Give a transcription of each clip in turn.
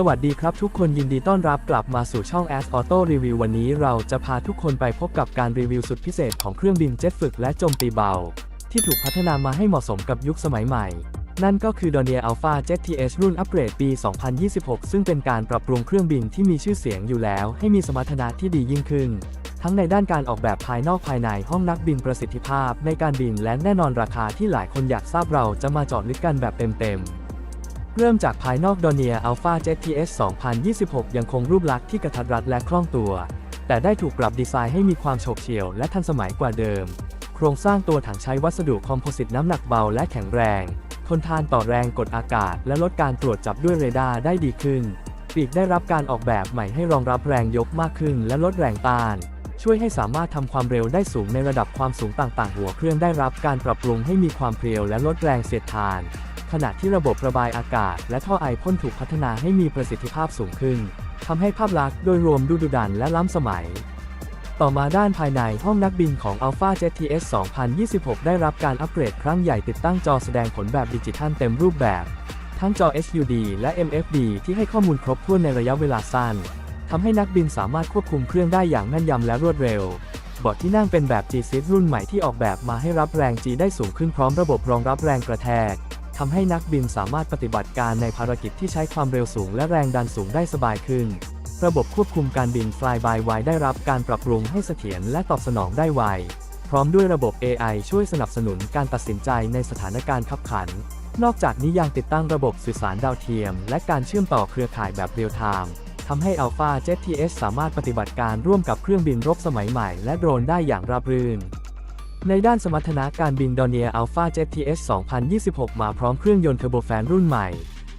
สวัสดีครับทุกคนยินดีต้อนรับกลับมาสู่ช่อง As Auto Review วันนี้เราจะพาทุกคนไปพบกับการรีวิวสุดพิเศษของเครื่องบินเจ็ตฝึกและโจมตีเบา ที่ถูกพัฒนามาให้เหมาะสมกับยุคสมัยใหม่ นั่นก็คือ d o n i e r Alpha Jet TH รุ่นอัปเกรดปี 2026 ซึ่งเป็นการปรับปรุงเครื่องบินที่มีชื่อเสียงอยู่แล้ว ให้มีสมรรถนะที่ดียิ่งขึ้น ทั้งในด้านการออกแบบภายนอกภายในห้องนักบินประสิทธิภาพ ในการบินและแน่นอนราคาที่หลายคนอยากทราบเราจะมาเจาะลึกกันแบบเต็มๆ เริ่มจากภายนอก Dornier Alpha Jet TS 2026 ยังคงรูปลักษณ์ที่กระทัดรัดและคล่องตัว แต่ได้ถูกปรับดีไซน์ให้มีความโฉบเฉี่ยวและทันสมัยกว่าเดิม โครงสร้างตัวถังใช้วัสดุคอมโพสิตน้ำหนักเบาและแข็งแรง ทนทานต่อแรงกดอากาศ และลดการตรวจจับด้วยเรดาร์ได้ดีขึ้น ปีกได้รับการออกแบบใหม่ให้รองรับแรงยกมากขึ้น และลดแรงต้านช่วยให้สามารถทำความเร็วได้สูงในระดับความสูงต่างๆ หัวเครื่องได้รับการปรับปรุงให้มีความเพรียวและลดแรงเสียดทาน ขณะที่ระบบระบายอากาศ และท่อไอพ่นถูกพัฒนาให้มีประสิทธิภาพสูงขึ้นทำให้ภาพลักษณ์โดยรวมดูดุดันและล้ำสมัย ต่อมาด้านภายในห้องนักบินของ Alpha Jet TS 2026 ได้รับการอัปเกรดครั้งใหญ่ติดตั้งจอแสดงผลแบบดิจิทัลเต็มรูปแบบ ทั้งจอ HUD และ MFD ที่ให้ข้อมูลครบถ้วนในระยะเวลาสั้นทำให้นักบินสามารถควบคุมเครื่องได้อย่างแม่นยำและรวดเร็วเบาะที่นั่งเป็นแบบ G-Seat รุ่นใหม่ที่ออกแบบมาให้รับแรง G ได้สูงขึ้นพร้อมระบบรองรับแรงกระแทก ทำให้นักบินสามารถปฏิบัติการในภารกิจที่ใช้ความเร็วสูงและแรงดันสูงได้สบายขึ้น ระบบควบคุมการบิน Fly by Wire ได้รับการปรับปรุงให้เสถียรและตอบสนองได้ไว พร้อมด้วยระบบ AI ช่วยสนับสนุนการตัดสินใจในสถานการณ์ขับขัน นอกจากนี้ยังติดตั้งระบบสื่อสารดาวเทียม และการเชื่อมต่อเครือข่ายแบบเรียลไทม์ทำให้ Alpha Jet TS สามารถปฏิบัติการร่วมกับเครื่องบินรบสมัยใหม่และโดรนได้อย่างราบรื่น ในด้านสมรรถนะการบิน Dornier Alpha Jet TS 2026 มาพร้อมเครื่องยนต์เทอร์โบแฟนรุ่นใหม่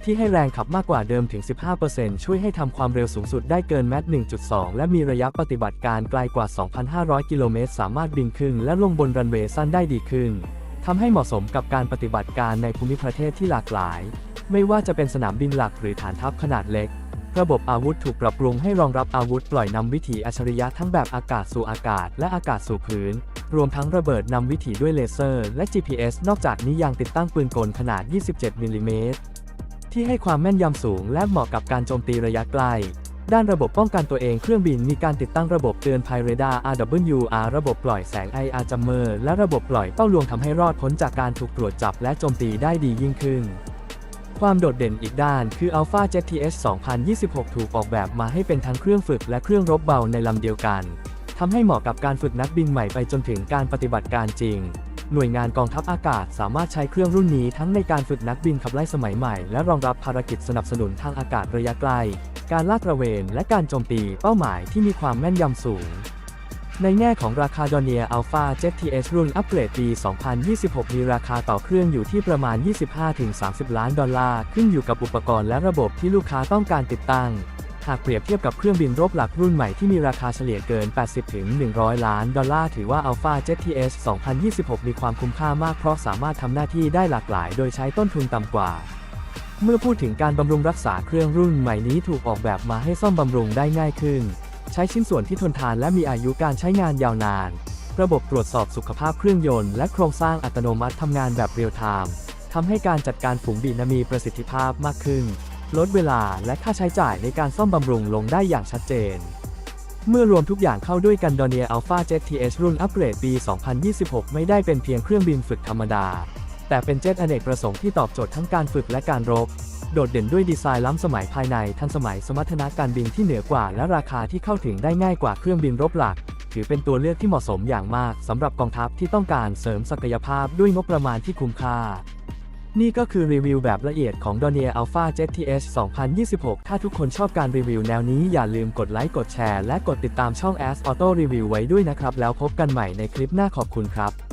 ที่ให้แรงขับมากกว่าเดิมถึง 15%ช่วยให้ทำความเร็วสูงสุดได้เกินแมท1.2 และมีระยะปฏิบัติการไกลกว่า 2,500 กิโลเมตร สามารถบินขึ้นและลงบนรันเวย์สั้นได้ดีขึ้นทำให้เหมาะสมกับการปฏิบัติการในภูมิประเทศที่หลากหลาย ไม่ว่าจะเป็นสนามบินหลักหรือฐานทัพขนาดเล็ก ระบบอาวุธถูกปรับปรุงให้รองรับอาวุธปล่อยนำวิถีอัจฉริยะทั้งแบบอากาศสู่อากาศและอากาศสู่พื้น รวมทั้งระเบิดนำวิถีด้วยเลเซอร์ และ GPS นอกจากนี้ยังติดตั้งปืนกลขนาด 27 มิลลิเมตรที่ให้ความแม่นยำสูงและเหมาะกับการโจมตีระยะไกล ด้านระบบป้องกันตัวเองเครื่องบินมีการติดตั้งระบบเตือนภัยเรดาร์ RWR ระบบปล่อยแสง IR Jammer และระบบปล่อยเป้าลวงทำให้รอดพ้นจากการถูกตรวจจับและโจมตีได้ดียิ่งขึ้น ความโดดเด่นอีกด้านคือ Alpha Jet TS 2026 ถูกออกแบบมาให้เป็นทั้งเครื่องฝึกและเครื่องรบเบาในลำเดียวกัน ทำให้เหมาะกับการฝึกนักบินใหม่ไปจนถึงการปฏิบัติการจริง หน่วยงานกองทัพอากาศสามารถใช้เครื่องรุ่นนี้ทั้งในการฝึกนักบินขับไล่สมัยใหม่ และรองรับภารกิจสนับสนุนทางอากาศระยะไกล การลาดตระเวน และการโจมตีเป้าหมายที่มีความแม่นยำสูงในแง่ของราคา Dornier Alpha Jet TS รุ่นอัปเกรดปี 2026 มีราคาต่อเครื่องอยู่ที่ประมาณ 25-30 ล้านดอลลาร์ ขึ้นอยู่กับอุปกรณ์และระบบที่ลูกค้าต้องการติดตั้ง หากเปรียบเทียบกับเครื่องบินรบหลักรุ่นใหม่ที่มีราคาเฉลี่ยเกิน 80-100 ล้านดอลลาร์ถือว่า Alpha Jet TS 2026 มีความคุ้มค่ามากเพราะสามารถทำหน้าที่ได้หลากหลาย โดยใช้ต้นทุนต่ำกว่า เมื่อพูดถึงการบำรุงรักษาเครื่องรุ่นใหม่นี้ถูกออกแบบมาให้ซ่อมบำรุงได้ง่ายขึ้น ใช้ชิ้นส่วนที่ทนทานและมีอายุการใช้งานยาวนาน ระบบตรวจสอบสุขภาพเครื่องยนต์และโครงสร้างอัตโนมัติทำงานแบบเรียลไทม์ทำให้การจัดการฝูงบินมีประสิทธิภาพมากขึ้น ลดเวลาและค่าใช้จ่ายในการซ่อมบำรุงลงได้อย่างชัดเจน เมื่อรวมทุกอย่างเข้าด้วยกัน Dornier Alpha Jet TS รุ่นอัปเกรดปี 2026 ไม่ได้เป็นเพียงเครื่องบินฝึกธรรมดา แต่เป็นเจ็ตอเนกประสงค์ที่ตอบโจทย์ทั้งการฝึกและการรบ โดดเด่นด้วยดีไซน์ล้ำสมัยภายในทันสมัยสมรรถนะการบินที่เหนือกว่า และราคาที่เข้าถึงได้ง่ายกว่าเครื่องบินรบหลัก ถือเป็นตัวเลือกที่เหมาะสมอย่างมากสำหรับกองทัพที่ต้องการเสริมศักยภาพด้วยงบประมาณที่คุ้มค่า นี่ก็คือรีวิวแบบละเอียดของ Dornier Alpha Jet TS 2026 ถ้าทุกคนชอบการรีวิวแนวนี้อย่าลืมกดไลค์ กดแชร์ และกดติดตามช่อง As Auto Review ไว้ด้วยนะครับ แล้วพบกันใหม่ในคลิปหน้าขอบคุณครับ